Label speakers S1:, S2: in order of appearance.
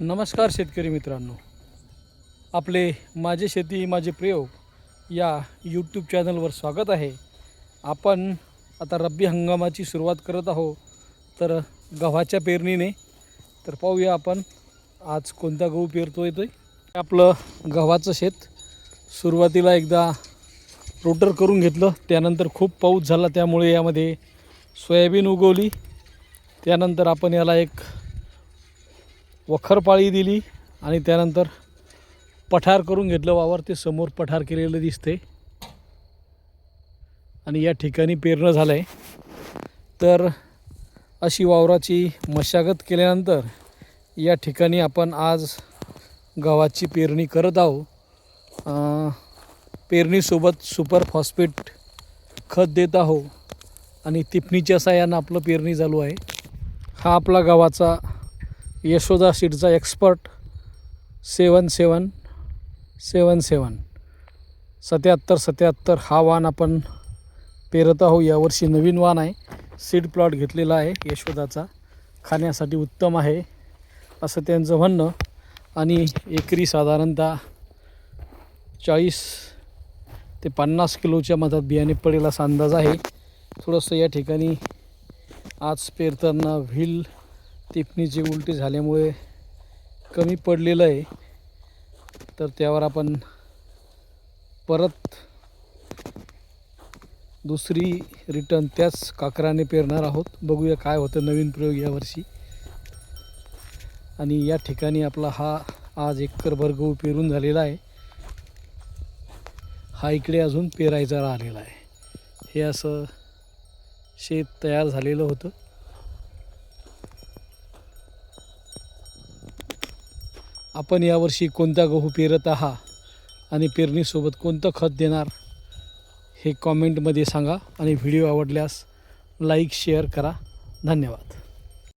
S1: नमस्कार शेतकरी मित्रांनो. आपले माझे शेती माझे प्रयोग या यूट्यूब चॅनलवर स्वागत आहे. आपण आता रब्बी हंगामाची सुरुवात करत आहो तर गव्हाच्या पेरणीने तर पाहूया आपण आज कोणता गहू पेरतो येतो आहे आपलं गव्हाचं शेत सुरुवातीला एकदा रोटर करून घेतलं. त्यानंतर खूप पाऊस झाला त्यामुळे यामध्ये सोयाबीन उगवली. त्यानंतर आपण याला एक वखरपाळी दिली आणि त्यानंतर पठार करून घेतलं वावर. ते समोर पठार केलेलं दिसते आणि या ठिकाणी पेरणं झालं आहे तर अशी वावराची मशागत केल्यानंतर या ठिकाणी आपण आज गव्हाची पेरणी करत आहोत. पेरणीसोबत सुपर फॉस्फेट खत देत आहो आणि तिपणीच्या साह्यानं आपलं पेरणी चालू आहे. हा आपला गावाचा यशोदा सीडचा एक्सपर्ट सेवन सेवन सेवन सेवन. सत्याहत्तर सत्याहत्तर हा वाण आपण पेरत आहो यावर्षी नवीन वाण आहे. सीड प्लॉट घेतलेला आहे यशोदाचा. खाण्यासाठी उत्तम आहे असं त्यांचं म्हणणं. आणि एकरी साधारणतः चाळीस ते पन्नास किलोच्या मधात बियाणे पडेल असा अंदाज आहे. थोडंसं या ठिकाणी आज पेरताना व्हील टिपणीचे उलटी झाल्यामुळे कमी पडलेलं आहे. तर त्यावर आपण परत दुसरी रिटर्न त्याच काकराने पेरणार आहोत. बघूया काय होतं नवीन प्रयोग यावर्षी. आणि या ठिकाणी आपला हा आज एकरभर गहू पेरून झालेला आहे. हा इकडे अजून पेरायचा राहिलेला आहे. हे असं शेत तयार झालेलं होतं. आपण यावर्षी कोणता गहू पेरत आहात आणि पेरणीसोबत कोणतं खत देणार हे कॉमेंटमध्ये सांगा आणि व्हिडिओ आवडल्यास लाईक शेअर करा. धन्यवाद.